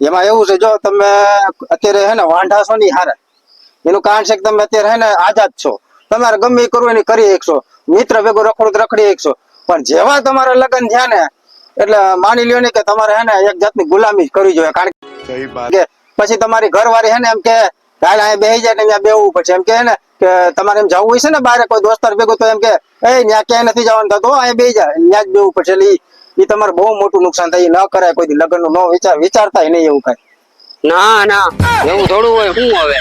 એમાં એવું છે જો તમે અત્યારે હે ને વાંઢા છો ની હારે એનું કારણ છે કે તમે અત્યારે હે ને આઝાદ છો. તમારે ગમે કરવું એને કરી શકશો. મિત્ર ભેગો રખડું રખડી શકશો. પણ જેવા તમારા લગ્ન થયા ને એટલે માની લ્યો ને કે તમારે હે ને એક જાતની ગુલામી કરવી જોઈએ. કારણ કે પછી તમારી ઘરવાળી હે ને એમ કે હાલ અહીંયા બેસી જાય ને અહીંયા બેવું પડશે એમ કે ને કે તમારે એમ જવું હોય છે ને બારે કોઈ દોસ્તાર ભેગું તો એમ કે એ ત્યાં ક્યાંય નથી જવાનું. થતું અહીંયા બે જાય ત્યાં જ બેવું પડશે એટલે ઈ તમારે બહુ મોટું નુકસાન થાય એ ન કરાય કોઈ લગ્નનું ન વિચાર વિચારતા નહીં એવું કઈ. ના ના એવું થોડું હોય હું હવે?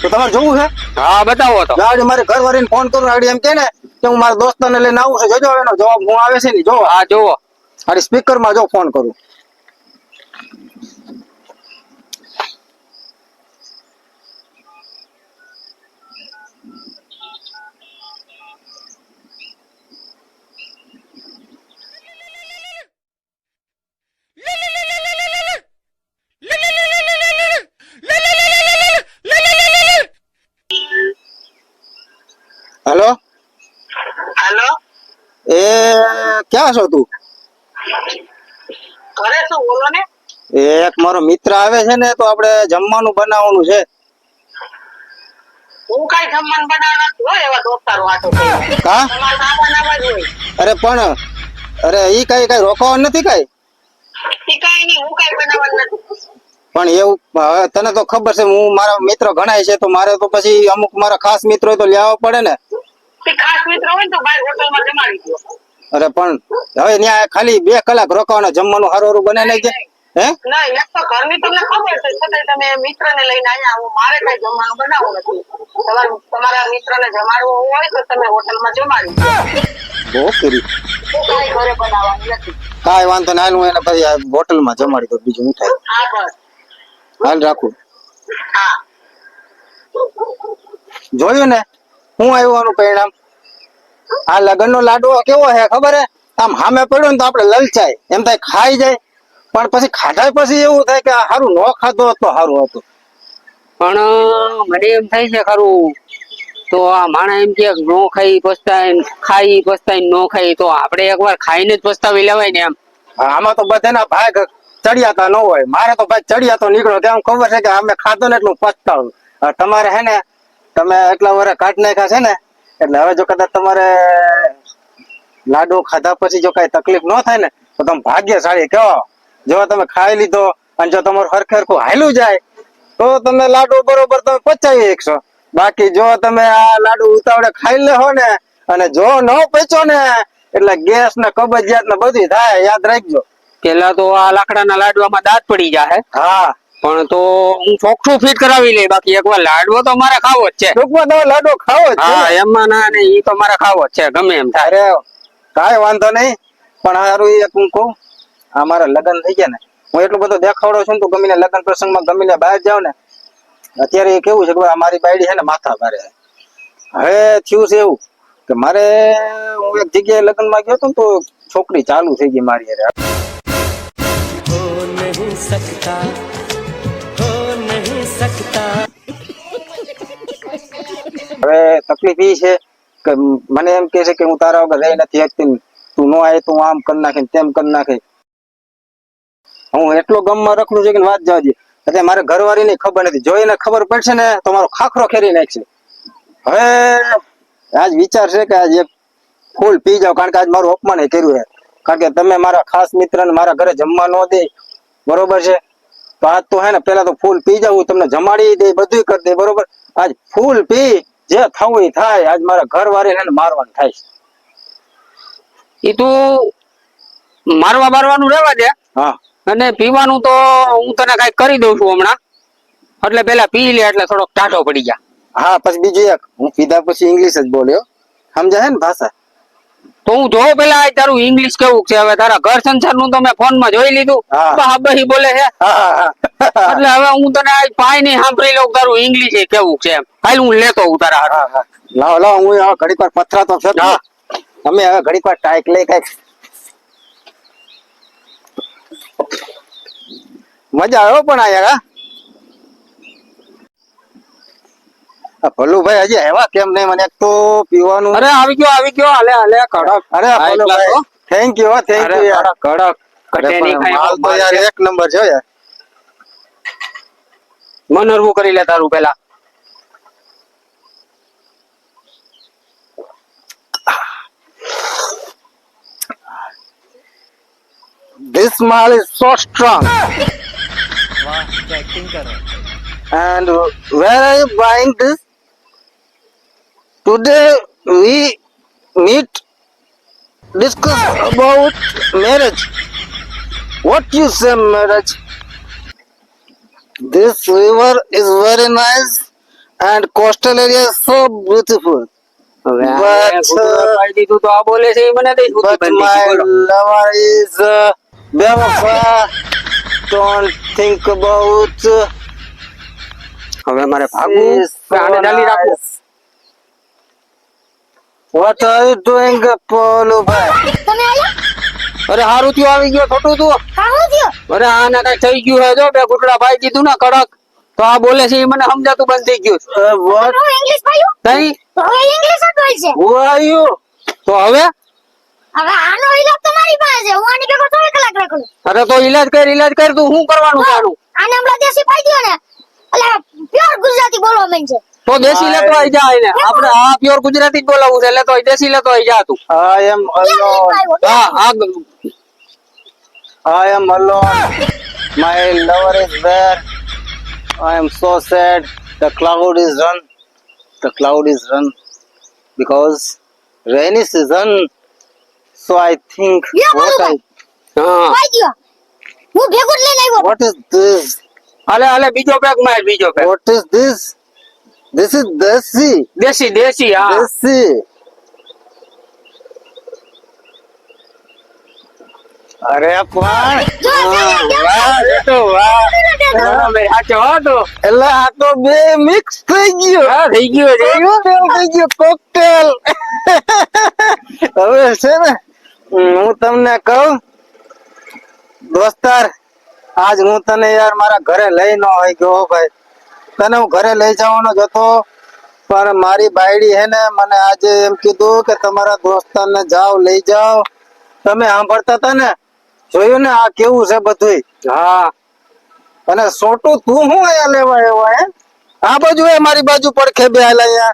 તો તમારે જોવું છે? હા બતાવો તો. ગાડી મારે ઘર વાળીને ફોન કરું આડી એમ કે ને કે હું મારા દોસ્તને લઈને આવું છું. જોજો એનો જવાબ હું આવે છે ને જો હા જોવો. આડી સ્પીકરમાં જો ફોન કરું હેલો હાલો એ ક્યાં છો તું? ઘરે શું બોલો ને? એક મારો મિત્ર આવે છે ને તો આપણે જમવાનું બનાવવાનું છે. હું કઈ જમવાનું બનાવવાનું નથી હોય એવા દોસ્તારો વાતો હોય. અરે પણ અરે ઈ કઈ કઈ રોકવાનું નથી કઈ? ઈ કઈ નહીં હું કઈ બનાવવાનું નથી. પણ એવું હવે તને તો ખબર છે હું મારા મિત્ર ગણાય છે તો મારે તો પછી અમુક મારા ખાસ મિત્રો હોય તો લેવા પડે ને. ખાસ મિત્રો હોય તો ભાઈ હોટલમાં જમાડી દો અરે પણ હવે ત્યાં ખાલી બે કલાક રોકાવાના જમવાનું હારું હારું બને નહીં કે હે? ના એક તો ઘરની તમને ખબર છે. છતાંય તમે મિત્રને લઈને અહીંયા હું મારે કઈ જમવાનું બનાવવું નથી. તમારે તમારા મિત્રને જમાડવું હોય તો તમે હોટલમાં જમાડી દો બહુ કરી. હું ઘરે બનાવવાનું નથી. કાંઈ વાંધો ના હું એને પછી બોટલ હોટલમાં જમાડી દઉં બીજું મીઠાઈ હા બસ. હાલ રાખું. હા. જોયું ને? હું આવ્યું આનું પરિણામ? આ લગન નો લાડવો કેવો હે ખબર હે આમ હામે પડ્યો ને તો આપણે લલચાય એમ થાય ખાઈ જાય. પણ પછી ખાધા પછી એવું થાય કે સારું ન ખાધો તો સારું હતું. પણ મને એમ થાય છે ખરું તો આ માણા એમ કે નો ખાઈ પસ્તાય ખાઈ પસ્તાય નો ખાઈ તો આપણે એકવાર ખાઈને જ પસ્તાવી લેવાય ને એમ. આમાં તો બધાના ભાગ ચડિયાતા ન હોય. મારે તો ભાઈ ચડિયાતો નીકળ્યો આમ ખબર છે કે અમે ખાધો ને એટલું પસ્તાવું તમારે હે ને તમે એટલા વર્ષ કાઢ નાખ્યા છે ને એટલે હવે જો કદાચ તમારે લાડુ ખાધા પછી જો કઈ તકલીફ ન થાય ને તો તમે ભાગ્યશાળી કહો. જો તમે ખાઈ લીધો અને જો તમારું હરખે હરખું હાલ્યું જાય તો તમે લાડુ બરોબર તમે પચાવી શકશો. બાકી જો તમે આ લાડુ ઉતાવળે ખાઈ લેહો ને અને જો ન પચો ને એટલે ગેસ ને કબજિયાત ને બધું થાય. યાદ રાખજો. પેલા તો આ લાકડાના લાડવામાં દાંત પડી જાય હા. પણ તો હું ચોખ્ખું ફિટ કરાવી લઈ. બાકી એકવાર લાડવો તો મારે ખાવો જ છે. ટૂંકમાં તમે લાડુ ખાવો જ છે હા એમાં ના ને ઈ તો મારે ખાવો જ છે. ગમે એમ થાય. અરે કાંઈ વાંધો નહીં. પણ હારું એક હું કહું આ મારા લગ્ન થઈ ગયા ને. હું એટલું બધું દેખાડો છું ને તો ગમીને લગ્ન પ્રસંગમાં ગમીને બહાર જાઉં ને અત્યારે એ કેવું છે કે મારી બાયડી છે ને માથા ભારે. હવે થયું છે એવું કે મારે હું એક જગ્યાએ લગ્નમાં ગયો હતો ને તો છોકરી ચાલુ થઈ ગઈ મારી હારે. હવે તકલીફ એ છે કે મને એમ કે છે કે હું તારા વગર રહી નથી શકતી. તું ન આવે તું આમ કરી નાખે તેમ કરી નાખે. હું એટલો ગમમાં રખડું છું કે વાત જવા દે. એટલે મારે ઘરવાળી ની ખબર નથી. જોઈને ખબર પડશે ને, તો મારો ખાખરો ખેરી નાખશે. હવે આજ વિચાર છે કે આજ ફૂલ પી જાવ કારણ કે આજ મારું અપમાન કર્યું છે. કારણ કે તમે મારા ખાસ મિત્ર ને મારા ઘરે જમવા ન દે. બરોબર છે? તો આજ તો હે ને પેલા તો ફૂલ પી જાવ તમને જમાડી દે બધું કરી દે. બરોબર? આજ ફૂલ પી જે થવું એ થાય આજ મારા ઘર વાળી મારવાનું થાય ઈ તું મારવા મારવાનું રહેવા દે. હા. અને પીવાનું તો હું તને કઈ કરી દઉં છું હમણાં. એટલે પેલા પી લે એટલે થોડોક ટાઢો પડી જા. હા પછી બીજું એક. હું પીધા પછી ઇંગ્લિશ જ બોલ્યો. સમજાય ને ભાષા? તો હું જોઉં પેલા તારું ઇંગ્લિશ કેવું છે? હવે તારા ઘર સંસારનું તો મેં ફોનમાં જોઈ લીધું. હા. બોલે છે. હા હા. એટલે હવે હું તને પાય નહીં સાંભળી લઉં તારું ઇંગ્લિશ એ કેવું છે એમ. હાલ હું લેતો હું તારા હાથે. લાવ. લાવો હું ઘડીક વાર પથરા તો છે. અમે હવે ઘડીક વાર ટાઈક લઈ કંઈક. મજા આવ્યો પણ આયા? હજી હેવા કેમ નહીં? મને તો પીવાનું અરે આવી ગયો આવી ગયો. હાલે હાલે કડક. અરે class thank you thank you કડક માલ તો યાર એક નંબર છે યાર. મન હરવું કરી લે તારું પેલા This smile is so strong. Wow, acting karo. And where are you buying this? Today we meet, discuss about marriage. What you say, marriage? This river is very nice and coastal area is so beautiful. હવે આ But, ઘૂંટણ uh, પાડી દીધું તો આ બોલે છે એ મને દઈ સુધી But બંધ my થઈ ગયું. બોલો. lover is uh, Bewafa. Don't think about uh, હવે મારે ભાગવું is કે આને so ડાલી રાખવું nice. What are you doing, Polu bhai? તમે આયા અરે હારું થયું આવી ગયો ખોટું તું કાહું થયો. અરે આને કઈ થઈ ગયું હે જો બે ઘૂંટડા ભાઈ દીધું ને કડક. તો આ બોલે છે એ મને સમજાતું બંધ થઈ ગયું ઇંગ્લિશ ભાઈ તઈ હવે ઇંગ્લિશ જ બોલશે તો હવે? હવે આનો ઈલાજ તમારી પાસે હું આની ભેગો ચોવીસ કલાક રાખું. અરે તો ઈલાજ કર ઈલાજ કર તું. શું કરવાનું સારું આનું હમણાં દેશી પાઈ દ્યો ને. એટલે પ્યોર ગુજરાતી બોલવા માંડશે તો દેશી લેતો આઈ જા એને આપણે આ પ્યોર ગુજરાતી જ બોલાવવું છે લેતો આઈ દેશી લેતો આઈ જા તું I am alone. હા આ I am alone. My lover is there. I am so sad. The cloud is run. The cloud is run because rainy season. So I think Yeah, what I Bolubai. હા હું ભેગું લઈને આવ્યો what is this? હાલે હાલે બીજો pack માર બીજો pack What is this? This is desi. Desi, desi, yeah. Desi. અરે પણ. એટલે આ તો બે મિક્સ થઈ ગયું હા, થઈ ગયું થઈ ગયું કોકટેલ હવે છે ને હું તમને કહું દોસ્તાર આજ હું તને યાર મારા ઘરે લઈ ન હોય ગયો હો ભાઈ તને હું ઘરે લઈ જવાનો જ હતો પણ મારી બાયડી હે ને મને આજે એમ કીધું કે તમારા દોસ્તારને જાઓ લઈ જાઓ તમે સાંભળતા હતા ને? જોયું ને આ કેવું છે બધું હા. અને સોટું તું શું અહીંયા લેવા એવો હે? આ બાજુ એ મારી બાજુ પડખે બે હાલ અહીંયા.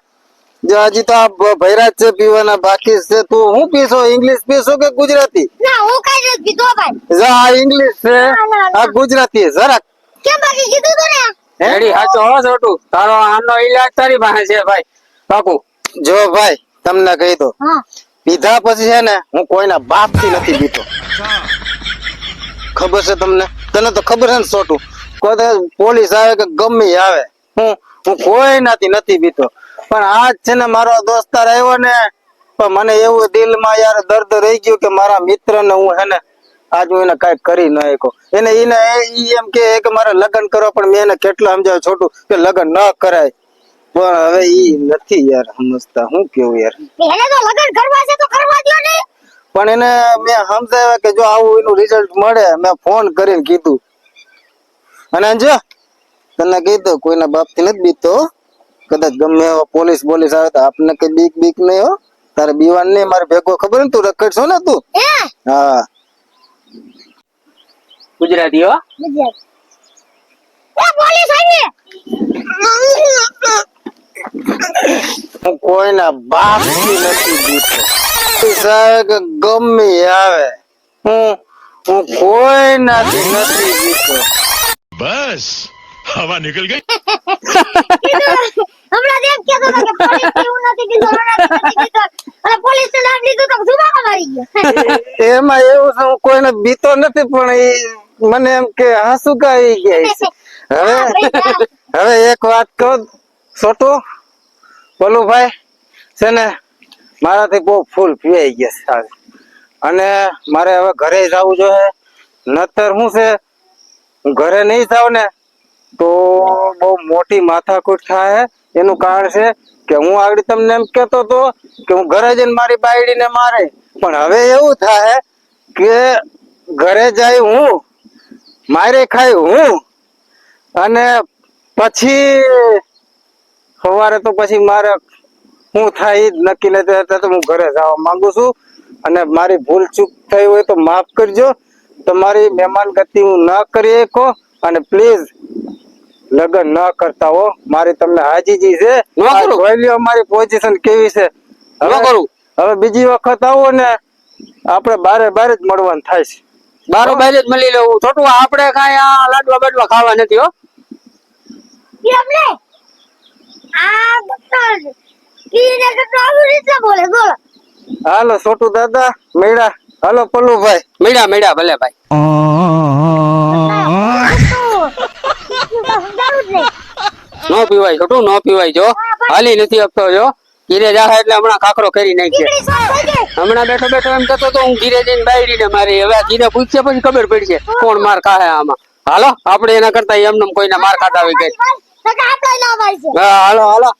જે હજી તો આ ભ- છે પીવાના બાકી છે. તું હું પીશો ઇંગ્લિશ પીશો કે ગુજરાતી? ના હું કઈ નથી પીધો ભાઈ. જા આ ઇંગ્લિશ છે. આ ગુજરાતી જરાક. કેમ બાકી કીધું તું ને? હે? રેડી હાચો હો છોટું. તારો આનો ઈલાજ તારી પાસે છે ભાઈ. પાકું. જો ભાઈ તમને કહી દો પીધા પછી છે ને હું કોઈના બાપથી નથી પીતો ખબર છે તમને? તને તો ખબર છે ને છોટું? કોઈ પોલીસ આવે કે ગમી આવે. હું હું કોઈનાથી નથી પીતો પણ આજ છે ને મારો દોસ્તાર આવ્યો ને પણ મને એવું દિલમાં યાર દર્દ રહી ગયું કે મારા મિત્રને હું હે ને આજ હું એને કઈ કરી ન શકો. એને એને એમ કે કે મારે લગ્ન કરો પણ મેં એને કેટલા સમજાવ્યું છોટું કે લગ્ન ન કરાય. પણ હવે ઈ નથી યાર સમજતા. હું કેવું યાર? એને તો લગન કરવા છે તો કરવા દ્યો ને. પણ એને મેં સમજાવ્યા કે જો આવું એનું રિઝલ્ટ મળે મેં ફોન કરીને કીધું. અને જો તને કીધું કોઈના બાપથી નથી બીતો કદાચ ગમે એવો પોલીસ બોલીસ આવે તો આપને કઈ બીક બીક નહીં હો. તારે બીવાન નહીં મારે ભેગો ખબર ને તું રખડશો ને તું? હા. ગુજરાતી કોઈના બાપથી નથી જીતો સાહેબ ગમે આવે. હું હું કોઈનાથી નથી જીતો બસ હવા નીકળ ગઈ. કોઈને બીતો નથી પણ એ મને એમ કે હાસુ કાઈ ગયા છે. હવે હવે એક વાત કહો છોટું બોલું ભાઈ છે ને મારાથી બહુ ફૂલ પીવાઈ ગયા છે. અને મારે હવે ઘરે જવું જોઈએ નતર શું છે હું ઘરે નહીં જાઉં ને તો બહુ મોટી માથાકૂટ થાય એનું કારણ છે કે હું આગળ તમને એમ કહેતો હતો કે હું ઘરે જઈને મારી બાયડીને મારે. પણ હવે એવું થાય કે ઘરે જાય હું મારે ખાય હું અને પછી સવારે તો પછી મારે હું થાય જ નક્કી એટલે તો હું ઘરે જવા માંગુ છું. અને મારી ભૂલ ચૂક થઈ હોય તો માફ કરજો. તમારી મહેમાન ગતિ હું ન કરી શકો અને પ્લીઝ લગ્ન ન કરતા હો. મારી તમને હાજીજી છે. ન કરું. આ જોઈ મારી પોઝિશન કેવી છે. હવે કરું. હવે બીજી વખત આવો ને આપણે બારે બારે જ મળવાનું થાય છે. બારોબાર જ મળી લેવું છોટું આપણે કઈ આ લાડવા બાડવા ખાવા નથી હો. હાલો છોટુ દાદા મેળા. હાલો પલ્લુભાઈ. મેળા મેળા ભલે ભાઈ. નો પીવાય છોટું નો પીવાય જો. હાલી નથી આપતો જો. ઘીરે જાહે એટલે હમણાં કાકરો કરી નાખે હમણાં બેઠો બેઠો એમ કહેતો તો હું ધીરે જઈને બાયડીને મારી હવે ધીરે પૂછશે પછી ખબર પડશે કોણ માર ખાહે આમાં હાલો આપણે એના કરતા એમને કોઈને માર ખાતા હોય ગઈ હાલો હાલો